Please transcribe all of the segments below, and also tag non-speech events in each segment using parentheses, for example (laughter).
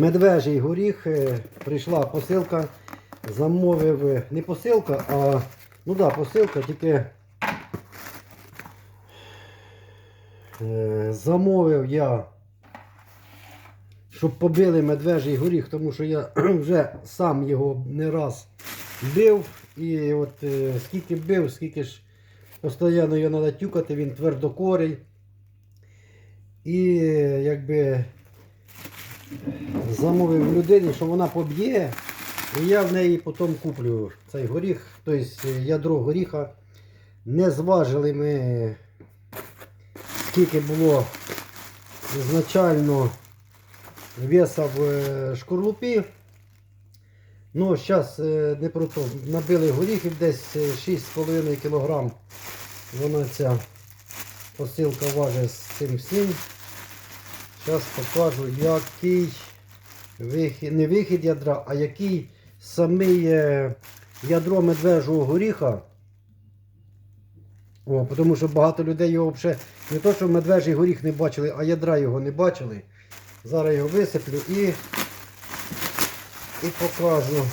Медвежий горіх. е, Прийшла посилка. Замовив е, не посилка, а ну да, посилка, тільки е, замовив я, щоб побили медвежий горіх, тому що я (clears throat) вже сам його не раз бив. І от скільки бив, скільки ж постійно його треба тюкати, він твердокорий. І якби замовив людині, що вона поб'є, і я в неї потім куплю цей горіх, тобто ядро горіха. Не зважили ми, скільки було ізначально веса в е, шкорлупі. Ну, зараз не про то. Набили горіхів десь е, 6,5 кг. Вона ця посилка важить з цим всім. Зараз покажу, який вихід, не вихід ядра, а який самий е, ядро медвежого горіха. О, тому що багато людей його взагалі не то, що медвежий горіх не бачили, а ядра його не бачили. Зараз його висиплю і, і покажу.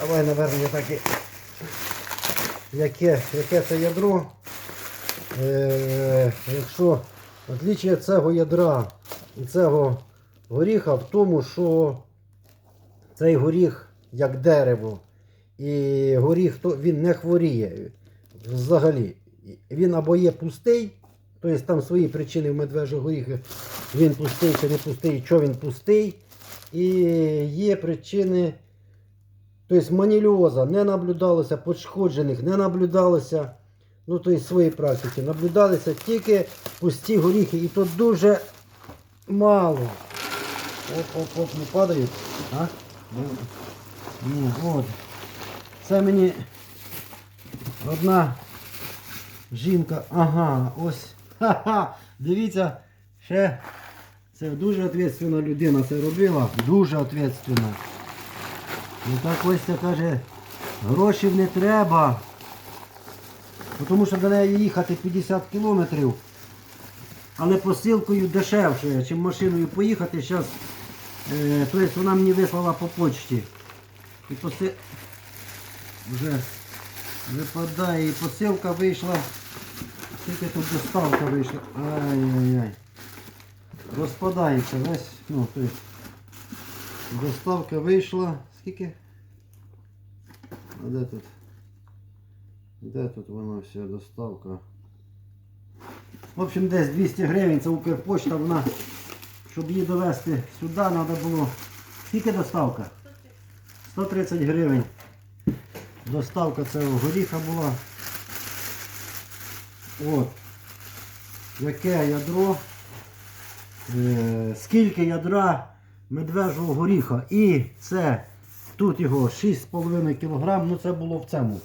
Давай, напевно, я так і яке, яке це ядро. Е, якщо отличие цього ядра і цього горіха в тому, що цей горіх як дерево. І горіх то він не хворіє взагалі. Він або є пустий, тобто там свої причини в медвежого горіха, він пустий чи не пустий, що він пустий. І є причини. Тобто маніліоза не наблюдалося, пошкоджених не наблюдалося. Ну, тобто своїй практики. Наблюдалися тільки пусті горіхи. І то дуже мало. Оп-оп-оп, не падають. А? Ну, от. Це мені одна жінка. Ага, ось. Ха-ха. Дивіться, ще це дуже відповідальна людина це робила. Дуже відповідальна. Ну так Костя каже, грошів не треба. Ну, Тому що до неї їхати 50 кілометрів. Але посилкою дешевше, ніж машиною поїхати. Зараз, е, тобто вона мені вислала по почті. І поси... вже випадає і посилка вийшла. Скільки тут доставка вийшла. Ай-яй-яй. Розпадається весь. Ну, тобто, доставка вийшла. Скільки? А де тут? Де тут вона вся доставка? В общем, десь 200 гривень, це Укрпочта, вона, щоб її довезти сюди, треба було. Скільки доставка? 130 гривень. Доставка цього горіха була. От. Яке ядро. Е, скільки ядра медвежого горіха. І це тут його 6,5 кг. Ну це було в цьому.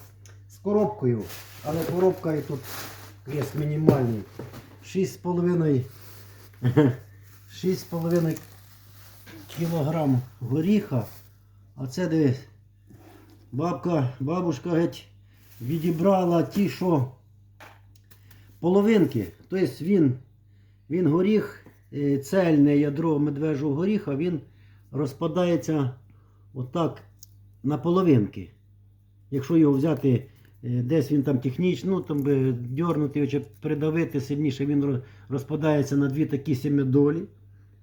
Коробкою. Але коробка і тут є мінімальний. 6,5 6,5 кг горіха. А це дивись. Бабка, бабушка геть відібрала ті, що половинки. Тобто він, він горіх, е, цельне ядро медвежого горіха, він розпадається отак на половинки. Якщо його взяти, десь він там технічно, ну там дьорнути його чи придавити сильніше, він розпадається на дві такі семидолі.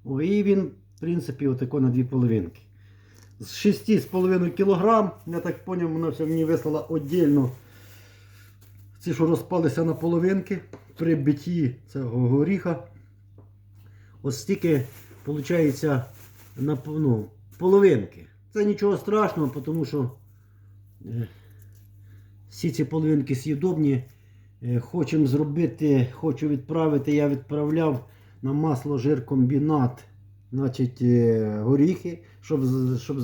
О, і він, в принципі, отако на дві половинки. З 6,5 кг, я так зрозумів, вона все мені вислала віддільно. Ці, що розпалися на половинки при битті цього горіха. Ось стільки, виходить, на ну, половинки. Це нічого страшного, тому що е, всі ці половинки з'їдобні. Е, Хочемо зробити, хочу відправити, я відправляв на масло жиркомбінат, значить, е, горіхи, щоб, щоб,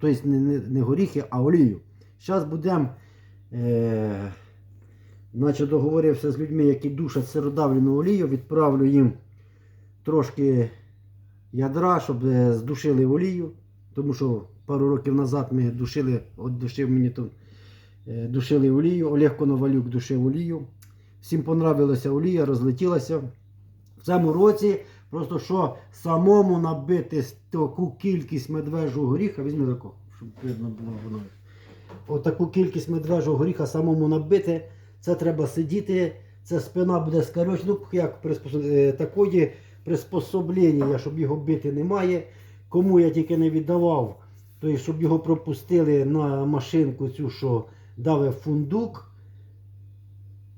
тобто не, не, не горіхи, а олію. Зараз будемо, е, наче договорився з людьми, які душать сиродавлену олію, відправлю їм трошки ядра, щоб е, здушили олію. Тому що пару років назад ми душили, от душив мені тут, душили олію, Олег Коновалюк душив олію. Всім понравилася олія, розлетілася. В цьому році Просто що самому набити таку кількість медвежого горіха, візьми таку, щоб видно було воно. Отаку кількість медвежого горіха самому набити, це треба сидіти, це спина буде скорочена. Ну, як приспособ... е, такої приспособлення, щоб його бити немає. Кому я тільки не віддавав, то щоб його пропустили на машинку цю, що даве фундук.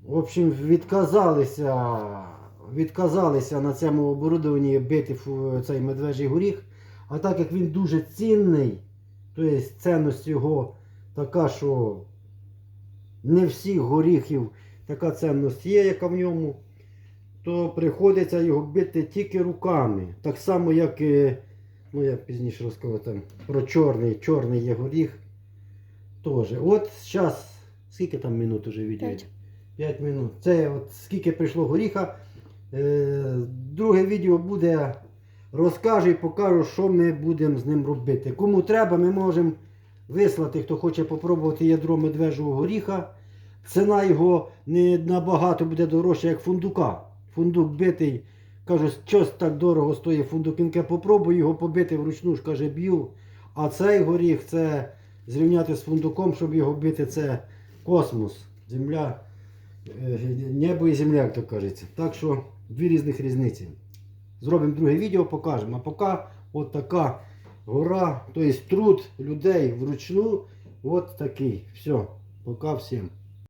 В общем, відказалися, відказалися на цьому оборудованні бити цей медвежий горіх. А так як він дуже цінний, то є цінність його така, що не всіх горіхів така цінність є, яка в ньому, то приходиться його бити тільки руками. Так само, як ну я пізніше розкажу там про чорний, чорний є горіх. Теж. От зараз, скільки там минут уже відео? П'ять. 5 минут. Це от скільки прийшло горіха. Е, друге відео буде. Розкажу і покажу, що ми будемо з ним робити. Кому треба, ми можемо вислати, хто хоче попробувати ядро медвежого горіха. Ціна його не набагато буде дорожча, як фундука. Фундук битий. Кажу, щось так дорого стоїть фундук. Він каже, попробуй його побити вручну, ж каже, б'ю. А цей горіх це зрівняти з фундуком, щоб його бити, це космос. Земля, е, небо і земля, як то кажеться. Так що дві різних різниці. Зробимо друге відео, покажемо. А поки от така гора, тобто труд людей вручну. От такий. Все. Пока всім.